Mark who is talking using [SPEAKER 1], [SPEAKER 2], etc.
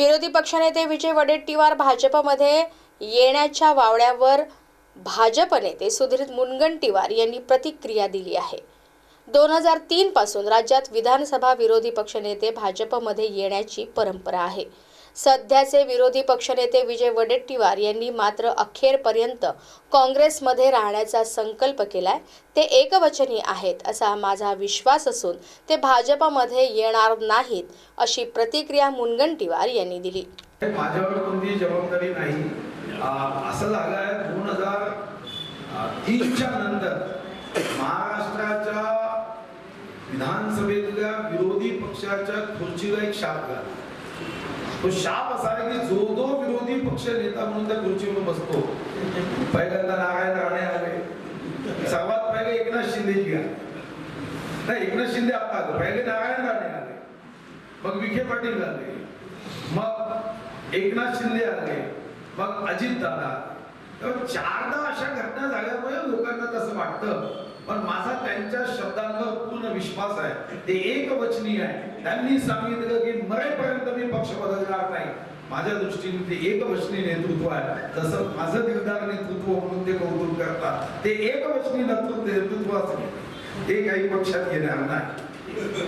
[SPEAKER 1] विरोधी पक्षनेते विजय वडेट्टीवार भाजपमध्ये येण्याच्या वावड्यावर भाजप नेते सुधीर मुनगंटीवार यांनी प्रतिक्रिया दिली आहे. दोन हजार तीनपासून राज्यात विधानसभा विरोधी पक्षनेते भाजपमध्ये येण्याची परंपरा आहे. सध्याचे विरोधी पक्षनेते विजय वडेट्टीवार यांनी मात्र अखेरपर्यंत काँग्रेसमध्ये राहण्याचा संकल्प केलाय. ते एकवचनी आहेत असा माझा विश्वास असून ते भाजपमध्ये येणार नाहीत अशी प्रतिक्रिया मुनगंटीवार यांनी दिली.
[SPEAKER 2] माझ्यावर कोणती जबाबदारी नाही. असं झालं आहे दोन हजार तीनच्या नंतर महाराष्ट्राच्या विधानसभेतल्या विरोधी पक्षाच्या खुर्चीला एक शाप झाला. तो शाप असा आहे की जो जो विरोधी पक्ष नेता म्हणून त्या खुर्चीवर बसतो पहिल्यांदा नारायण राणे आले. सर्वात पहिले एकनाथ शिंदेजी आले. नाही एकनाथ शिंदे आता पहिले नारायण राणे आले. मग विखे पाटील आले. मग एकनाथ शिंदे आले. मग अजित दादा तर चारदा अशा घटना झाल्यामुळे लोकांना तसं वाटतं. पण माझा त्यांच्या शब्दांवर पूर्ण विश्वास आहे. ते एकवचनी आहे. त्यांनी सांगितलं की पक्ष बदलणार नाही. माझ्या दृष्टीने ते एकवचनी नेतृत्व आहे. जसं माझं दिलदार नेतृत्व म्हणून ते कौतुक करतात ते एकवचनी नेतृत्व नेतृत्व असेल. ते काही पक्षात येणार नाही.